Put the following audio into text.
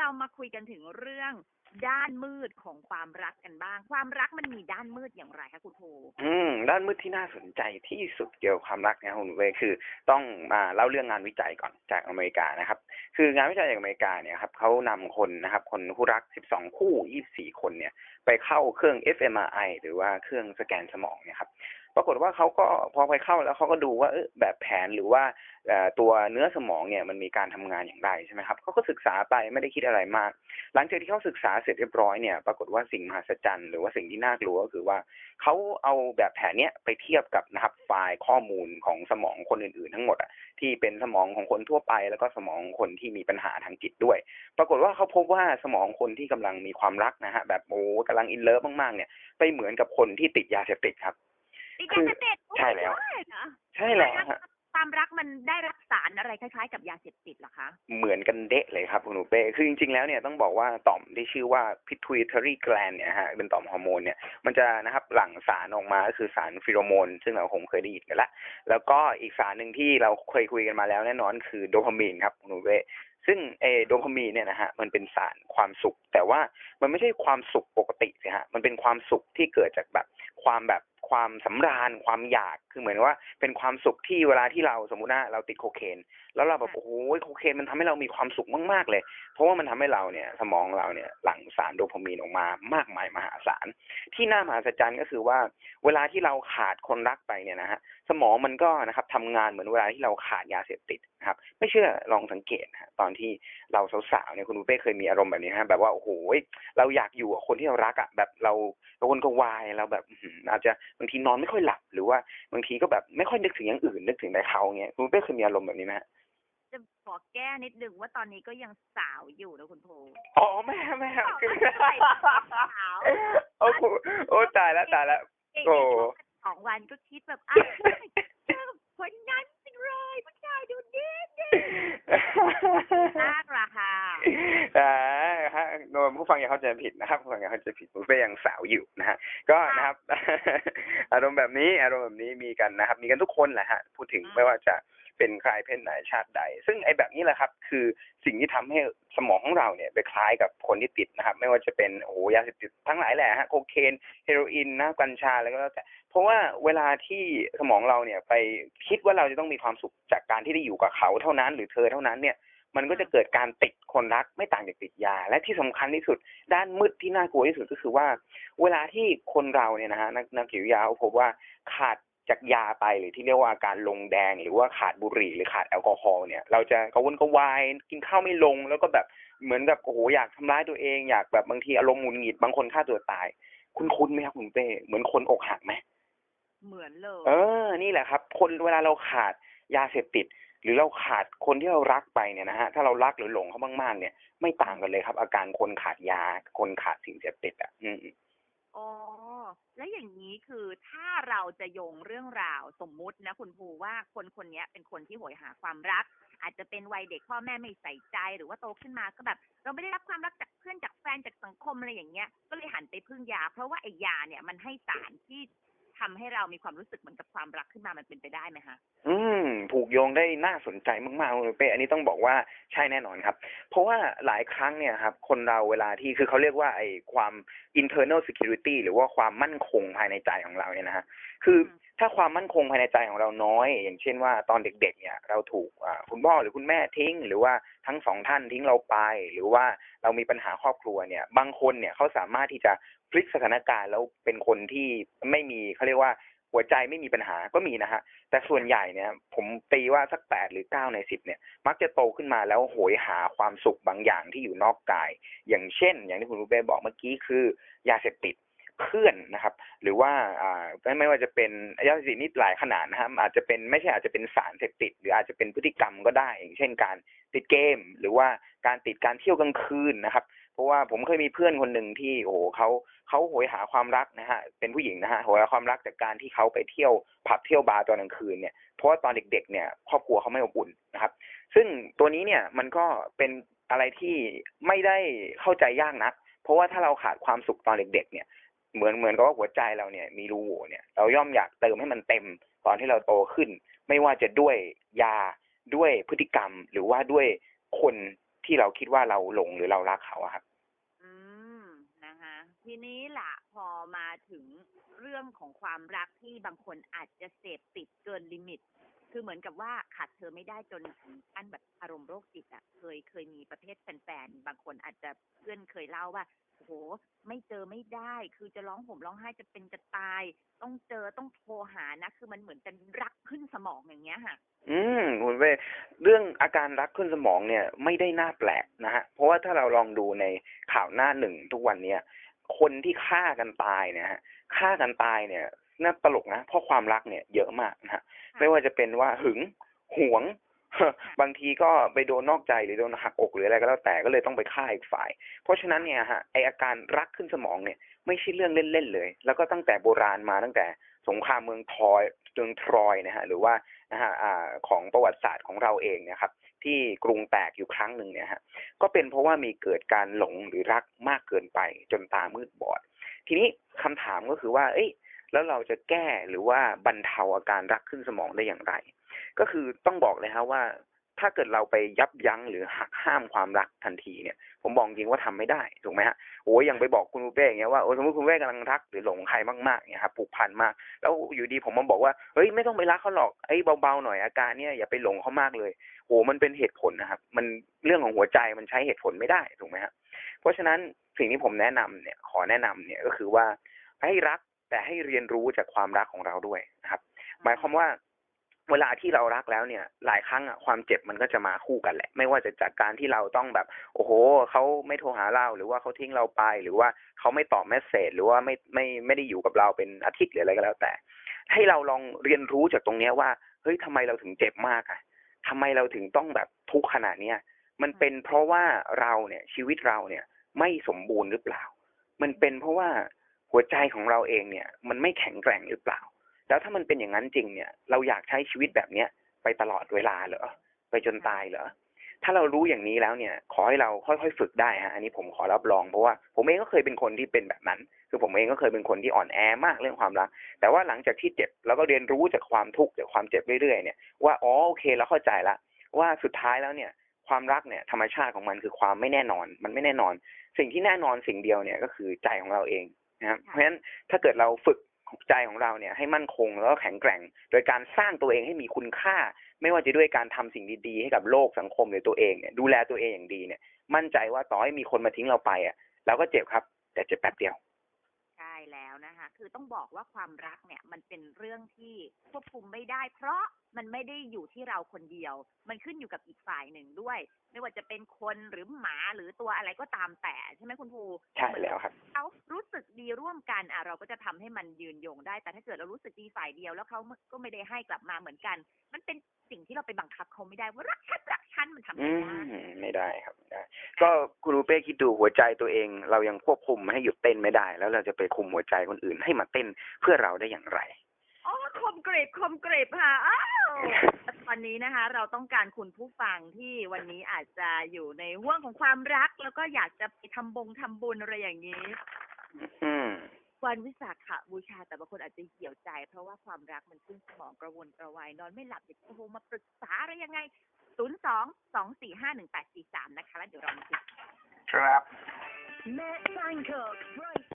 เรามาคุยกันถึงเรื่องด้านมืดของความรักกันบ้าง ความรักมันมีด้านมืดอย่างไรคะคุณโทอืม ด้านมืดที่น่าสนใจที่สุดเกี่ยวกับความรักนะคุณเวคือต้องมาเล่าเรื่องงานวิจัยก่อนจากอเมริกานะครับ คืองานวิจัยจากอเมริกาเนี่ยครับเขานำคนนะครับ คนคู่รัก 12 คู่ 24 คนเนี่ย ไปเข้าเครื่อง fMRI หรือว่าเครื่องสแกนสมองเนี่ยครับปรากฏว่าเขาก็พอไปเข้าแล้วเขาก็ดูว่าแบบแผนหรือว่าตัวเนื้อสมองเนี่ยมันมีการทำงานอย่างไรใช่ไหมครับเขาก็ศึกษาไปไม่ได้คิดอะไรมาก หลังจากที่เขาศึกษาเสร็จเรียบร้อยเนี่ยปรากฏว่าสิ่งมหัศจรรย์หรือว่าสิ่งที่น่ากลัวก็คือว่าเขาเอาแบบแผนเนี้ยไปเทียบกับนะครับไฟล์ข้อมูลของสมองคนอื่นๆ ทั้งหมดอะที่เป็นสมองของคนทั่วไป แล้วก็สมองคนที่มีปัญหาทางจิตด้วย ปรากฏว่าเขาพบว่าสมองคนที่กำลังมีความรักนะฮะแบบโอ้กำลังอินเลิฟมากๆเนี่ยไปเหมือนกับคนที่ติดยาเสพติดครับ ติดคืยาอเสพติดใช่แล้วโอ้ยนะใช่แล้วฮะความรักมันได้รับสารอะไรคล้ายๆ กับยาเสพติดเหรอคะ เหมือนกันเดะเลยครับคุณหนูเป้ คือจริงๆ แล้วเนี่ยต้องบอกว่าต่อมที่ชื่อว่า pituitary gland เนี่ยฮะเป็นต่อมฮอร์โมนเนี่ยมันจะนะครับหลั่งสารออกมาก็คือสารฟิโรโมน ซึ่งเราคงเคยได้ยินกันละ แล้วก็อีกสารหนึ่งที่เราเคยคุยกันมาแล้วแน่นอนคือโดพามีนครับคุณหนูเป้ซึ่งเออโดพามีนเนี่ยนะฮะมันเป็นสารความสุข แต่ว่ามันไม่ใช่ความสุขปกติสิฮะมันเป็นความสุขที่เกิดจากแบบความแบบ ความสำราญความอยากคือเหมือนว่า เป็นความสุขที่เวลาที่เราสมมุติว่าเราติดโคเคน แล้วเราแบบโอ้โหโคเคนมันทำให้เรามีความสุขมาก ๆ เลย เพราะว่ามันทำให้เราเนี่ย สมองเราเนี่ยหลั่งสารโดพามีนออกมามากมายมหาศาลที่น่ามหัศจรรย์ก็คือว่า เวลาที่เราขาดคนรักไปเนี่ยนะฮะสมองมันก็นะครับทำงานเหมือนเวลาที่เราขาดยาเสพติดนะครับ ไม่เชื่อลองสังเกตนะฮะตอนที่เราสาวๆเนี่ยคุณบุฟเป้เคยมีอารมณ์แบบนี้ฮะแบบว่าโอ้โหเราอยากอยู่กับคนที่เรารักอะ่ะแบบเราเราคนก็วายเราแบบอื้อหืออาจจะ บางทีนอนไม่ค่อยหลับหรือว่าบางทีก็แบบไม่ค่อยนึกถึงอย่างอื่นนึกถึงแต่เขาเงี้ยคุณบุฟเป้เคยมีอารมณ์แบบนี้ไหมฮะจะขอแก้นิดนึงว่าตอนนี้ก็ยังสาวอยู่นะคุณโทอ๋อไม่ฮะไม่ฮะคือสาวโอ้โหโอ้ตายแล้วตายแล้วอีกโอ้สองวันก็คิดแบบอ้าวเจอคนนั้นเป็นรอยผู้ชายดูดีดีมากราคาอ่าฮะโดน ผู้ฟังอย่าเข้าใจผิดนะครับผู้ฟังอย่าเข้าใจผิดบุฟเฟ่ยังสาวอยู่นะฮะก็นะครับ อารมณ์แบบนี้อารมณ์แบบนี้มีกันนะครับ มีกันทุกคนแหละฮะพูดถึงอืมไม่ว่าจะเป็นใครเพศไหนชาติใด ซึ่งไอ้แบบนี้แหละครับ คือสิ่งที่ทำให้สมองของเราเนี่ยไปคล้ายกับคนที่ติดนะครับ ไม่ว่าจะเป็นโอ้โหยาเสพติดทั้งหลายแหละฮะโคเคนเฮโรอีนนะกัญชาอะไรก็แล้วแต่เพราะว่าเวลาที่สมองเราเนี่ยไปคิดว่าเราจะต้องมีความสุขจากการที่ได้อยู่กับเขาเท่านั้น หรือเธอเท่านั้นเนี่ย มันก็จะเกิดการติดคนรักไม่ต่างจากติดยา และที่สำคัญที่สุด ด้านมืดที่น่ากลัวที่สุดก็คือว่า เวลาที่คนเราเนี่ยนะฮะนักนักจิตวิทยาเขาพบว่าขาดจากยาไปหรือที่เรียกว่าการลงแดง หรือว่าขาดบุหรี่หรือขาดแอลกอฮอล์เนี่ยเราจะกระวนกระวายกินข้าวไม่ลง แล้วก็แบบเหมือนกับโอ้โหอยากทำร้ายตัวเองอยากแบบบางทีอารมณ์หงุดหงิดบางคนฆ่าตัวตาย คุณคุ้นๆไหมครับคุณเป้เหมือนคนอกหักไหมเหมือนเลย เออ นี่แหละครับ คนเวลาเราขาดยาเสพติด หรือเราขาดคนที่เรารักไปเนี่ยนะฮะถ้าเรารักหรือหลงเขามากๆเนี่ย ไม่ต่างกันเลยครับ อาการคนขาดยา คนขาดสิ่งเสพติดอะ อืมอ๋อแล้วอย่างนี้คือถ้าเราจะโยงเรื่องราวสมมุตินะคุณภูว่าคนคนนี้เป็นคนที่โหยหาความรัก อาจจะเป็นวัยเด็กพ่อแม่ไม่ใส่ใจหรือว่าโตขึ้นมาก็แบบ เราไม่ได้รับความรักจากเพื่อนจากแฟนจากสังคมอะไรอย่างเงี้ยก็เลยหันไปพึ่งยา เพราะว่าไอ้ยาเนี่ยมันให้สารที่ ทำให้เรามีความรู้สึกเหมือนกับความรักขึ้นมามันเป็นไปได้ไหมคะอืมผูกโยงได้น่าสนใจมากๆเลยเป้อันนี้ต้องบอกว่าใช่แน่นอนครับ เพราะว่าหลายครั้งเนี่ยครับ คนเราเวลาที่คือเขาเรียกว่าไอ้ความ internal security หรือว่าความมั่นคงภายในใจของเราเนี่ยนะฮะคืออืมถ้าความมั่นคงภายในใจของเราน้อย อย่างเช่นว่าตอนเด็ก ๆ เนี่ย เราถูกอ่าคุณพ่อหรือคุณแม่ทิ้ง หรือว่าทั้งสองท่านทิ้งเราไป หรือว่าเรามีปัญหาครอบครัวเนี่ย บางคนเนี่ยเขาสามารถที่จะ พลิกสถานการณ์แล้วเป็นคนที่ไม่มีเขาเรียกว่าหัวใจไม่มีปัญหาก็มีนะฮะ แต่ส่วนใหญ่เนี่ย ผมตีว่าสักแปดหรือเก้าในสิบเนี่ย มักจะโตขึ้นมาแล้วโหยหาความสุขบางอย่างที่อยู่นอกกาย อย่างเช่น อย่างที่คุณรูเป้บอกเมื่อกี้คือยาเสพติดเพื่อนนะครับ หรือว่าไม่ว่าจะเป็นยาเสพติดนี่หลายขนาดนะครับอาจจะเป็นไม่ใช่อาจจะเป็นสารเสพติด หรืออาจจะเป็นพฤติกรรมก็ได้ อย่างเช่นการติดเกม หรือว่าการติดการเที่ยวกลางคืนนะครับ ราะว่าผมเคยมีเพื่อนคนหนึ่งที่โอ้โหเขาเขาโหยหาความรักนะฮะเป็นผู้หญิงนะฮะโหยหาความรักจากการที่เขาไปเที่ยวผับเที่ยวบาร์ตอนกลางคืนเนี่ยเพราะว่าตอนเด็ก ๆ เนี่ยครอบครัวเขาไม่อบอุ่นนะครับ ซึ่งตัวนี้เนี่ยมันก็เป็นอะไรที่ไม่ได้เข้าใจยากนัก เพราะว่าถ้าเราขาดความสุขตอนเด็ก ๆ เนี่ยเหมือนเหมือนกับว่าหัวใจเราเนี่ยมีรูโหว่เนี่ยเราย่อมอยากเติมให้มันเต็มตอนที่เราโตขึ้น ไม่ว่าจะด้วยยาด้วยพฤติกรรมหรือว่าด้วยคนที่เราคิดว่าเราหลงหรือเรารักเขาอะครับ ทีนี้ล่ะพอมาถึงเรื่องของความรักที่บางคนอาจจะเสพติดเกินลิมิต คือเหมือนกับว่าขาดเธอไม่ได้จนถึงขั้นแบบอารมณ์โรคจิตอะเคยเคยมีประเภทแฟนๆ บางคนอาจจะเพื่อนเคยเล่าว่าโอ้โหไม่เจอไม่ได้ คือจะร้องห่มร้องไห้จะเป็นจะตาย ต้องเจอต้องโทรหานะ คือมันเหมือนเป็นรักขึ้นสมองอย่างเงี้ยค่ะอืมคุณเวเรื่องอาการรักขึ้นสมองเนี่ยไม่ได้น่าแปลกนะฮะเพราะว่าถ้าเราลองดูในข่าวหน้าหนึ่งทุกวันเนี่ย คนที่ฆ่ากันตายเนี่ยฮะฆ่ากันตายเนี่ยน่าตลกนะเพราะความรักเนี่ยเยอะมากนะฮะไม่ว่าจะเป็นว่าหึงหวง บางทีก็ไปโดนนอกใจหรือโดนหักอกหรืออะไรก็แล้วแต่ก็เลยต้องไปฆ่าอีกฝ่าย เพราะฉะนั้นเนี่ยฮะไออาการรักขึ้นสมองเนี่ย ไม่ใช่เรื่องเล่นๆเลย แล้วก็ตั้งแต่โบราณมาตั้งแต่สงครามเมืองทรอยเมืองทรอยนะฮะหรือว่านะฮะอ่าของประวัติศาสตร์ของเราเองเนี่ยครับ ที่กรุงแตกอยู่ครั้งหนึ่งเนี่ยฮะก็เป็นเพราะว่ามีเกิดการหลงหรือรักมากเกินไปจนตามืดบอด ทีนี้คำถามก็คือว่า เอ้ยแล้วเราจะแก้หรือว่าบรรเทาอาการรักขึ้นสมองได้อย่างไร ก็คือต้องบอกเลยฮะว่า ถ้าเกิดเราไปยับยั้งหรือหักห้ามความรักทันทีเนี่ย ผมบอกจริงว่าทำไม่ได้ถูกไหมฮะโอ้ยยังไปบอกคุณเป้อย่างเงี้ยว่าโอ้สมมติคุณเป้กำลังรักหรือหลงใครมากๆเนี่ยครับผูกพันมาก แล้วอยู่ดีผมมาบอกว่าเฮ้ยไม่ต้องไปรักเขาหรอกไอ้เบาๆหน่อยอาการเนี่ยอย่าไปหลงเขามากเลยโอ้มันเป็นเหตุผลนะครับ มันเรื่องของหัวใจมันใช้เหตุผลไม่ได้ถูกไหมฮะเพราะฉะนั้นสิ่งที่ผมแนะนำเนี่ยขอแนะนำเนี่ยก็คือว่าให้รักแต่ให้เรียนรู้จากความรักของเราด้วยนะครับ หมายความว่า เวลาที่เรารักแล้วเนี่ย หลายครั้งอะความเจ็บมันก็จะมาคู่กันแหละ ไม่ว่าจะจากการที่เราต้องแบบ โอ้โหเขาไม่โทรหาเราหรือว่าเขาทิ้งเราไป หรือว่าเขาไม่ตอบเมสเซจหรือว่าไม่ไม่ไม่ได้อยู่กับเราเป็นอาทิตย์หรืออะไรก็แล้วแต่ ให้เราลองเรียนรู้จากตรงเนี้ยว่าเฮ้ยทำไมเราถึงเจ็บมากอะทำไมเราถึงต้องแบบทุกข์ขนาดเนี้ยมันเป็นเพราะว่าเราเนี่ยชีวิตเราเนี่ย ไม่สมบูรณ์หรือเปล่า มันเป็นเพราะว่าหัวใจของเราเองเนี่ย มันไม่แข็งแกร่งหรือเปล่า แล้วถ้ามันเป็นอย่างนั้นจริงเนี่ย เราอยากใช้ชีวิตแบบเนี้ยไปตลอดเวลาเหรอไปจนตายเหรอถ้าเรารู้อย่างนี้แล้วเนี่ย ขอให้เราค่อยๆฝึกได้ฮะอันนี้ผมขอรับรองเพราะว่าผมเองก็เคยเป็นคนที่เป็นแบบนั้น คือผมเองก็เคยเป็นคนที่อ่อนแอมากเรื่องความรัก แต่ว่าหลังจากที่เจ็บแล้วก็เรียนรู้จากความทุกข์จากความเจ็บเรื่อยๆเนี่ยว่าอ๋อโอเคแล้วเข้าใจละว่าสุดท้ายแล้วเนี่ยความรักเนี่ยธรรมชาติของมันคือความไม่แน่นอน มันไม่แน่นอน สิ่งที่แน่นอนสิ่งเดียวเนี่ยก็คือใจของเราเองนะครับเพราะฉะนั้นถ้าเกิดเราฝึก ใจของเราเนี่ยให้มั่นคงแล้วก็แข็งแกร่ง โดยการสร้างตัวเองให้มีคุณค่า ไม่ว่าจะด้วยการทำสิ่งดีๆ ให้กับโลกสังคมหรือตัวเองเนี่ยดูแลตัวเองอย่างดีเนี่ย มั่นใจว่าต่อให้มีคนมาทิ้งเราไปอะเราก็เจ็บครับ แต่เจ็บแป๊บเดียว แล้วนะคะ คือต้องบอกว่าความรักเนี่ยมันเป็นเรื่องที่ควบคุมไม่ได้ เพราะมันไม่ได้อยู่ที่เราคนเดียว มันขึ้นอยู่กับอีกฝ่ายหนึ่งด้วย ไม่ว่าจะเป็นคนหรือหมาหรือตัวอะไรก็ตามแต่ใช่ไหมคุณภูใช่แล้วครับเขารู้สึกดีร่วมกันอะเราก็จะทำให้มันยืนยงได้ แต่ถ้าเกิดเรารู้สึกดีฝ่ายเดียวแล้วเขาก็ไม่ได้ให้กลับมาเหมือนกัน มันเป็นสิ่งที่เราไปบังคับเขาไม่ได้ว่ารักฉันรัก ฉันมันทำอืไม่ได้มไม่ได้ครับไม่ได้ก็คุณรูเป้คิดดูหัวใจตัวเอง เรายังควบคุมให้หยุดเต้นไม่ได้ แล้วเราจะไปคุมหัวใจคนอื่นให้มาเต้นเพื่อเราได้อย่างไรอ๋อคมกริบคมกริบค่ะอ้าวตอนนี้นะคะ เราต้องการคุณผู้ฟังที่วันนี้อาจจะอยู่ในห่วงของความรัก แล้วก็อยากจะไปทำบงทำบุญอะไรอย่างนี้อืมวันวิสาขบูชาแต่บางคนอาจจะเหี่ยวใจ เพราะว่าความรักมันขึ้นสมองกระวนกระวายนอนไม่หลับอยากจะโทรมาปรึกษาอะไรยังไง 0 2 2 4 5 1 8 4 3นะคะ แล้วเดี๋ยวเรามาคุยครับแม่ Bangkok